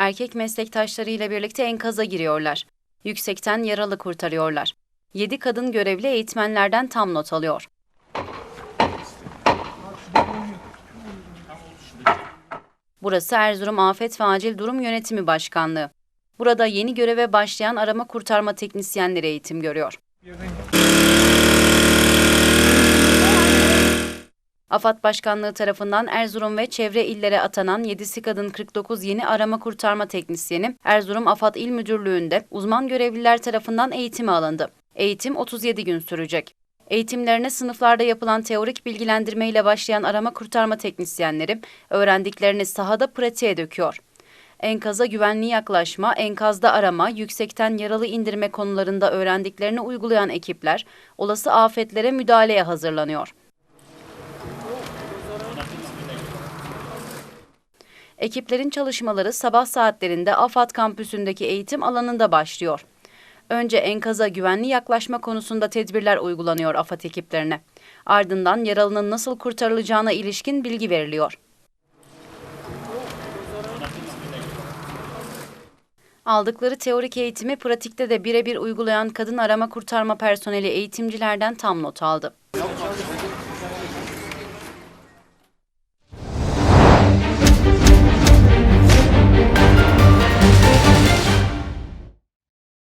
Erkek meslektaşlarıyla birlikte enkaza giriyorlar. Yüksekten yaralı kurtarıyorlar. 7 kadın görevli eğitmenlerden tam not alıyor. Burası Erzurum Afet ve Acil Durum Yönetimi Başkanlığı. Burada yeni göreve başlayan arama kurtarma teknisyenleri eğitim görüyor. AFAD Başkanlığı tarafından Erzurum ve çevre illere atanan 7'si kadın 49 yeni arama kurtarma teknisyeni Erzurum AFAD İl Müdürlüğü'nde uzman görevliler tarafından eğitime alındı. Eğitim 37 gün sürecek. Eğitimlerine sınıflarda yapılan teorik bilgilendirme ile başlayan arama kurtarma teknisyenleri öğrendiklerini sahada pratiğe döküyor. Enkaza güvenli yaklaşma, enkazda arama, yüksekten yaralı indirme konularında öğrendiklerini uygulayan ekipler olası afetlere müdahaleye hazırlanıyor. Ekiplerin çalışmaları sabah saatlerinde AFAD kampüsündeki eğitim alanında başlıyor. Önce enkaza güvenli yaklaşma konusunda tedbirler uygulanıyor AFAD ekiplerine. Ardından yaralının nasıl kurtarılacağına ilişkin bilgi veriliyor. Aldıkları teorik eğitimi pratikte de birebir uygulayan kadın arama kurtarma personeli eğitimcilerden tam not aldı.